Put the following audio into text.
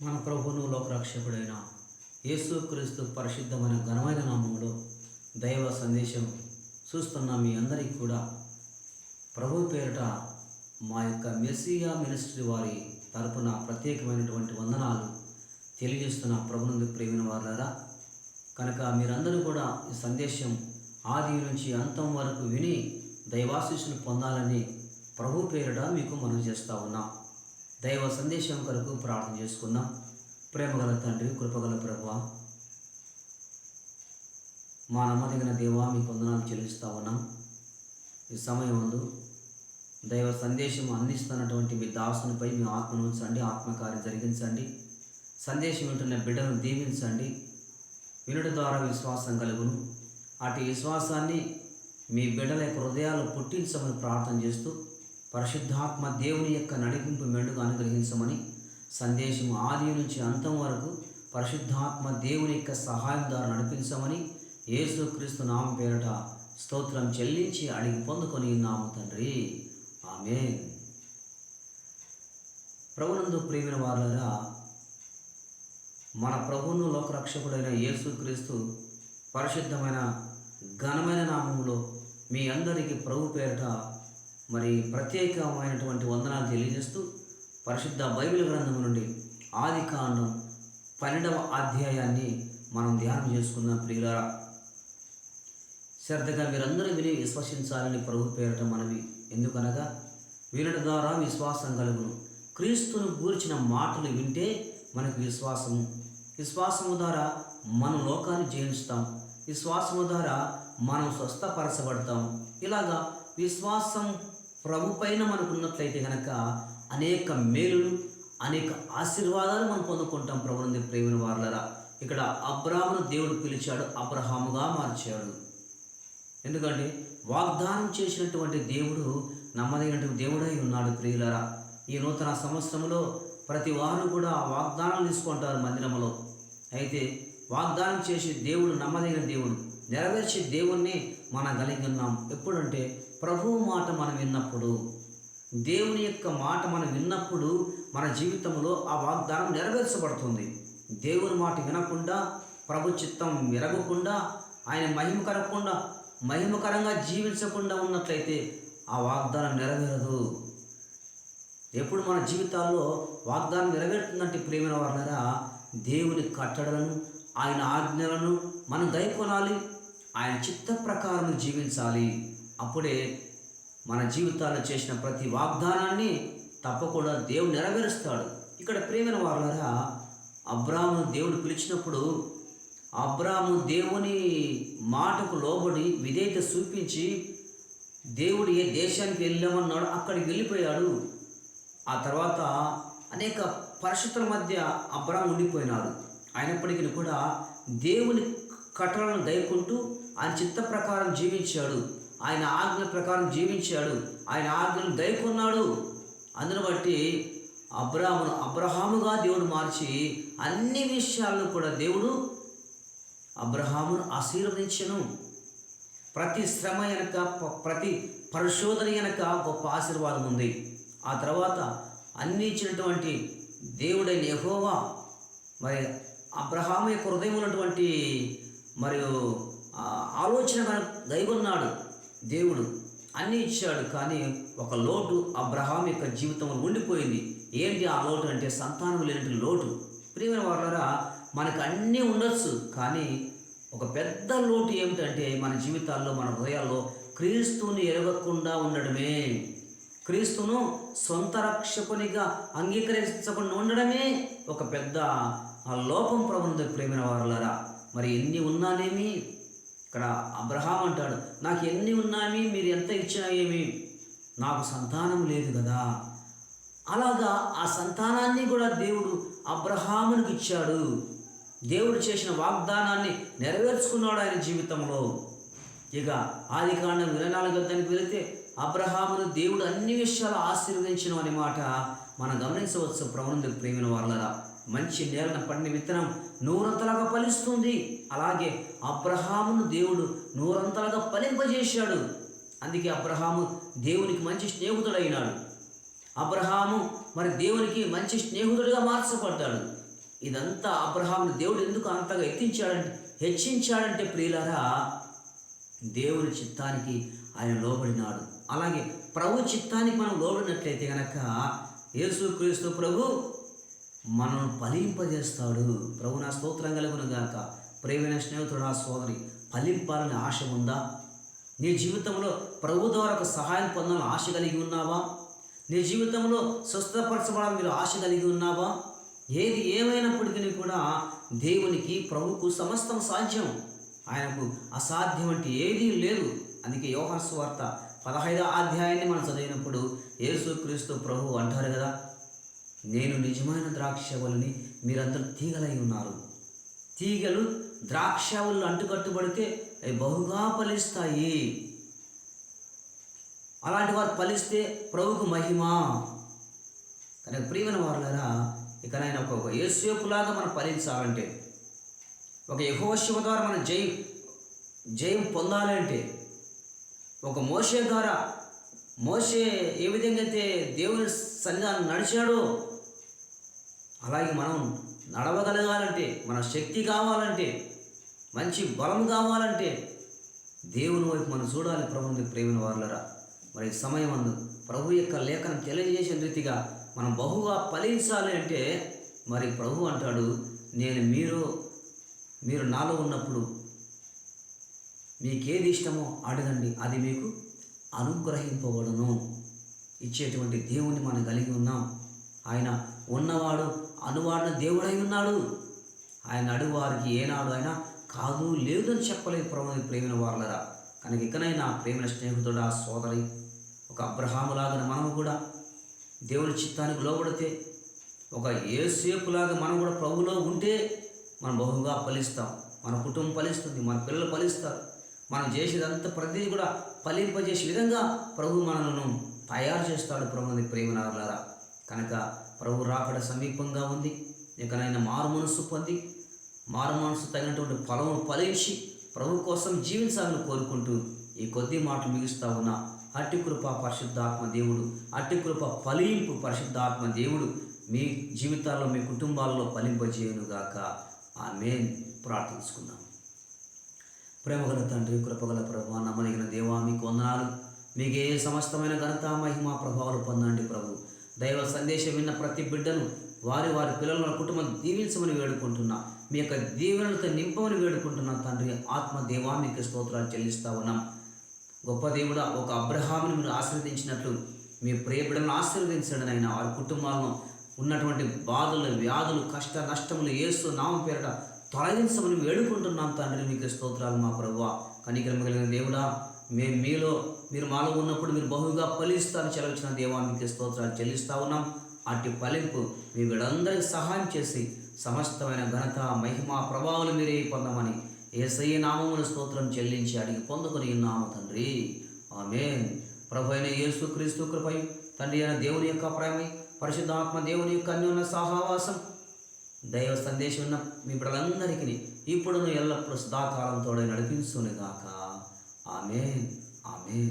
మన ప్రభువును లోకరక్షకుడైన యేసుక్రీస్తు పరిశుద్ధమైన ఘనమైన నామంలో దైవ సందేశం చూస్తున్న మీ అందరికీ కూడా ప్రభు పేరిట మా యొక్క మెస్సియా మినిస్ట్రీ వారి తరపున ప్రత్యేకమైనటువంటి వందనాలు తెలియజేస్తున్న ప్రభునందు ప్రేమిన వారులారా కనుక మీరందరూ కూడా ఈ సందేశం ఆది నుంచి అంతం వరకు విని దైవాశీస్సులు పొందాలని ప్రభు పేరిట మీకు మనం చేస్తూ ఉన్నాం. దైవ సందేశం కొరకు ప్రార్థన చేసుకున్నాం. ప్రేమగల తండ్రి కృపగల ప్రభు మా నమ్మదగిన దేవా మీ పొందనాలు చెల్లిస్తూ ఉన్నాం. ఈ సమయం ముందు దైవ సందేశం అందిస్తున్నటువంటి మీ దాసునిపై మీ ఆత్మను ఉంచండి ఆత్మకార్యం జరిగించండి. సందేశం వింటున్న బిడ్డను దీవించండి. వినుట ద్వారా విశ్వాసం కలుగును. అటు విశ్వాసాన్ని మీ బిడ్డల యొక్క హృదయాలు పుట్టించమని ప్రార్థన చేస్తూ పరిశుద్ధాత్మ దేవుని యొక్క నడిపింపు మెండుగా అనుగ్రహించమని సందేశం ఆది నుంచి అంతం వరకు పరిశుద్ధాత్మ దేవుని యొక్క సహాయం ద్వారా నడిపించమని యేసుక్రీస్తు నామ పేరట స్తోత్రం చెల్లించి అడిగి పొందుకొని నామ తండ్రి. ఆమె ప్రభునందు ప్రేమిన వారులరా మన ప్రభువును లోకరక్షకుడైన యేసుక్రీస్తు పరిశుద్ధమైన ఘనమైన నామములో మీ అందరికీ ప్రభు పేరట మరి ప్రత్యేకమైనటువంటి వందనాలు తెలియజేస్తూ పరిశుద్ధ బైబిల్ గ్రంథం నుండి ఆది కాండం పన్నెండవ అధ్యాయాన్ని మనం ధ్యానం చేసుకుందాం ప్రియులారా. శ్రద్ధగా మీరందరూ విని విశ్వసించాలని ప్రభు పేరట మనవి. ఎందుకనగా వీరుడి ద్వారా విశ్వాసం కలుగును. క్రీస్తును గూర్చిన మాటలు వింటే మనకు విశ్వాసము. విశ్వాసము ద్వారా మనం లోకాన్ని జయించుతాం విశ్వాసము ద్వారా మనం స్వస్థపరచబడతాం. ఇలాగా విశ్వాసం ప్రభు పైన మనకున్నట్లయితే కనుక అనేక మేలులు అనేక ఆశీర్వాదాలు మనం పొందుకుంటాం ప్రభునంది ప్రేమిన వారులరా. ఇక్కడ అబ్రాహ్మను దేవుడు పిలిచాడు అబ్రహాముగా మార్చాడు. ఎందుకంటే వాగ్దానం చేసినటువంటి దేవుడు నమ్మదగినటువంటి దేవుడై ఉన్నాడు ప్రియులరా. ఈ నూతన సంవత్సరంలో ప్రతి వారు కూడా వాగ్దానం తీసుకుంటారు మందిరంలో అయితే వాగ్దానం చేసే దేవుడు నమ్మదగిన దేవుడు నెరవేర్చే దేవుణ్ణి మనం కలిగి ఉన్నాం. ఎప్పుడంటే ప్రభువు మాట మనం విన్నప్పుడు దేవుని యొక్క మాట మనం విన్నప్పుడు మన జీవితంలో ఆ వాగ్దానం నెరవేర్చబడుతుంది. దేవుని మాట వినకుండా ప్రభు చిత్తం విరగకుండా ఆయన మహిమ కలగకుండా మహిమకరంగా జీవించకుండా ఉన్నట్లయితే ఆ వాగ్దానం నెరవేరదు. ఎప్పుడు మన జీవితాల్లో వాగ్దానం నెరవేరుతుందంటే ప్రేమైన వారులరా దేవుని కట్టడలను ఆయన ఆజ్ఞలను మనం గైకొనాలి ఆయన చిత్త ప్రకారం జీవించాలి. అప్పుడే మన జీవితాల్లో చేసిన ప్రతి వాగ్దానాన్ని తప్పకుండా దేవుడు నెరవేరుస్తాడు. ఇక్కడ ప్రేమైన వారులరా అబ్రాహ్మును దేవుడు పిలిచినప్పుడు అబ్రాహ్ము దేవుని మాటకు లోబడి విధేయత చూపించి దేవుడు ఏ దేశానికి వెళ్ళామన్నాడు అక్కడికి వెళ్ళిపోయాడు. ఆ తర్వాత అనేక పరిస్థితుల మధ్య అబ్రాహ్మ ఉండిపోయినాడు. అయినప్పటికీ కూడా దేవుని కట్టలను గైకుంటూ ఆయన చిత్త ప్రకారం జీవించాడు. ఆయన ఆజ్ఞ ప్రకారం జీవించాడు. ఆయన ఆజ్ఞను దయకున్నాడు అందును బట్టి అబ్రాహ్మును అబ్రహాముగా దేవుడు మార్చి అన్ని విషయాలను కూడా దేవుడు అబ్రహామును ఆశీర్వదించను. ప్రతి శ్రమ వెనక ప్రతి పరిశోధన వెనక గొప్ప ఆశీర్వాదం ఉంది. ఆ తర్వాత అన్ని ఇచ్చినటువంటి దేవుడైన యహోవా మరి అబ్రహాము యొక్క హృదయం ఉన్నటువంటి మరియు ఆలోచన దైవన్నాడు. దేవుడు అన్నీ ఇచ్చాడు కానీ ఒక లోటు అబ్రహాం యొక్క జీవితంలో ఉండిపోయింది. ఏంటి ఆ లోటు అంటే సంతానం లేని లోటు? ప్రియమైన వాళ్ళరా మనకు అన్నీ ఉండొచ్చు కానీ ఒక పెద్ద లోటు ఏమిటంటే మన జీవితాల్లో మన హృదయాల్లో క్రీస్తుని ఎరగకుండా ఉండడమే. క్రీస్తును సొంత రక్షకునిగా అంగీకరించకుండా ఉండడమే ఒక పెద్ద ఆ లోపం ప్రబంధ ప్రేమిన వారులరా. మరి ఎన్ని ఉన్నానేమి? ఇక్కడ అబ్రహాం అంటాడు నాకు ఎన్ని ఉన్నామి మీరు ఎంత ఇచ్చినా ఏమి నాకు సంతానం లేదు కదా. అలాగా ఆ సంతానాన్ని కూడా దేవుడు అబ్రహామునికి ఇచ్చాడు. దేవుడు చేసిన వాగ్దానాన్ని నెరవేర్చుకున్నాడు ఆయన జీవితంలో. ఇక ఆది కాండం ఇరవై నాలుగు వెళితే అబ్రహామును దేవుడు అన్ని విషయాలు ఆశీర్వదించడం అనే మాట మనం గమనించవచ్చు ప్రభునందు ప్రేమిన వాళ్ళరా మంచి నేలన పడిన విత్తనం నూరంతలుగా ఫలిస్తుంది. అలాగే అబ్రహామును దేవుడు నూరంతలుగా ఫలింపజేశాడు. అందుకే అబ్రహాము దేవునికి మంచి స్నేహితుడైనాడు. అబ్రహాము మరి దేవునికి మంచి స్నేహితుడిగా మార్చబడ్డాడు. ఇదంతా అబ్రహామును దేవుడు ఎందుకు అంతగా ఎత్తించాడంటే హెచ్చించాడంటే ప్రియులారా దేవుని చిత్తానికి ఆయన లోబడినాడు. అలాగే ప్రభు చిత్తానికి మనం లోబడినట్లయితే కనుక యేసుక్రీస్తు ప్రభు మనల్ని ఫలింపజేస్తాడు. ప్రభు నా స్తోత్రం కలుగును గాక ప్రేమైన స్నేహితుడు నా సోదరి ఫలింపాలని ఆశ ఉందా? నీ జీవితంలో ప్రభు ద్వారా ఒక సహాయం పొందాలని ఆశ కలిగి ఉన్నావా? నీ జీవితంలో స్వస్థపరచబడాలని మీరు ఆశ కలిగి ఉన్నావా? ఏది ఏమైనప్పటికీ కూడా దేవునికి ప్రభుకు సమస్తం సాధ్యం. ఆయనకు అసాధ్యం అంటే ఏదీ లేదు. అందుకే యోహాన్ వార్త పదహైదో అధ్యాయాన్ని మనం చదివినప్పుడు యేసుక్రీస్తు ప్రభు అంటారు కదా నేను నిజమైన ద్రాక్షవల్ని మీరందరూ తీగలై ఉన్నారు. తీగలు ద్రాక్షవల్లు అంటుకట్టుబడితే అవి బహుగా ఫలిస్తాయి. అలాంటి వారు ఫలిస్తే ప్రభుకు మహిమ. కానీ ప్రియమైన వారులారా ఇకనైనా ఒక యేసేపులాగా మనం ఫలించాలంటే ఒక యహోశివ ద్వారా మనం జయం జయం పొందాలంటే ఒక మోషే ద్వారా మోసే ఏ విధంగా అయితే దేవుని సన్నిధానం నడిచాడో అలాగే మనం నడవగలగాలంటే మన శక్తి కావాలంటే మంచి బలం కావాలంటే దేవుని వైపు మనం చూడాలి ప్రభు ప్రేమిన వారులరా. మరి సమయం అందు ప్రభు యొక్క లేఖనం తెలియజేసిన రీతిగా మనం బహుగా ఫలించాలి అంటే మరి ప్రభు అంటాడు నేను మీరు మీరు నాలో ఉన్నప్పుడు మీకేది ఇష్టమో అడగండి. అది మీకు అనుగ్రహింపబడును. ఇచ్చేటువంటి దేవుని మనం కలిగి ఉన్నాం. ఆయన ఉన్నవాడు అనువాడిన దేవుడై ఉన్నాడు. ఆయన అడుగువారికి ఏనాడు అయినా కాదు లేదు అని చెప్పలేదు ప్రభు ప్రేమిన వారులరా. కనుక ఇకనైనా ప్రేమిన స్నేహితుడా సోదరి ఒక అబ్రహాములాగా మనము కూడా దేవుని చిత్తానికి లోబడితే ఒక ఏసేపులాగా మనం కూడా ప్రభులో ఉంటే మనం బహుగా ఫలిస్తాం. మన కుటుంబం ఫలిస్తుంది మన పిల్లలు ఫలిస్తారు. మనం చేసేదంతా ప్రతిదీ కూడా ఫలింపజేసే విధంగా ప్రభు మనలను తయారు చేస్తాడు ప్రభుని ప్రేమనారులారా. కనుక ప్రభు రాకడ సమీపంగా ఉంది. ఇకనైనా మారు మనస్సు పొంది మారు మనస్సు తగినటువంటి ఫలము ఫలించి ప్రభు కోసం జీవించాలని కోరుకుంటూ ఈ కొద్ది మాటలు మిగుస్తా ఉన్న. అట్టి కృప పరిశుద్ధాత్మ దేవుడు అట్టి కృప ఫలింపు పరిశుద్ధాత్మ దేవుడు మీ జీవితాల్లో మీ కుటుంబాల్లో ఫలింపజేయునుగాక. ఆమె ప్రార్థించుకుందాం. ప్రేమగల తండ్రి కృపగల ప్రభు నమ్మదగిన దేవా మీకు వందనాలు. మీకే సమస్తమైన ఘనత మహిమ ప్రభావాలు పొందండి ప్రభు. దైవ సందేశం విన్న ప్రతి బిడ్డను వారి వారి పిల్లల కుటుంబం దీవించమని వేడుకుంటున్నా. మీ యొక్క దీవెనలతో నింపమని వేడుకుంటున్నా తండ్రి. ఆత్మ దేవా మీకు స్తోత్రాలు చెల్లిస్తా ఉన్నాం. గొప్ప దేవుడ ఒక అబ్రహాముని మీరు ఆశీర్వదించినట్లు మీ ప్రియ బిడ్డలను ఆశీర్వదించండి ఆయన వారి కుటుంబాలను ఉన్నటువంటి బాధలు వ్యాధులు కష్ట నష్టములు ఏసు నామం పేరట తొలగించమని వేడుకుంటున్నాం తండ్రి మీకు స్తోత్రాలు మా ప్రభు కనికరం కలిగిన దేవుడా మేము మీలో మీరు మాలో ఉన్నప్పుడు మీరు బహుగా ఫలిస్తారని చెలవచ్చిన దేవా మీకు స్తోత్రాలు చెల్లిస్తా ఉన్నాం. అటు ఫలింపు మీ వీడందరికీ సహాయం చేసి సమస్తమైన ఘనత మహిమ ప్రభావాలు మీరే పొందమని ఏసయ్య నామముల స్తోత్రం చెల్లించి అడిగి పొందుకొని ఉన్నాము తండ్రి. ఆమె ప్రభు అయిన యేసు క్రీస్తు కృపై తండ్రి అయిన దేవుని యొక్క ప్రేమై పరిశుద్ధాత్మ దేవుని యొక్క అన్యోన్య సహవాసం దైవ సందేశం ఉన్న మీ బిడ్డలందరికీ ఇప్పుడును ఎల్లప్పుడూ సదాకాలంతో నడిపించునుగాక. ఆమె ఆమె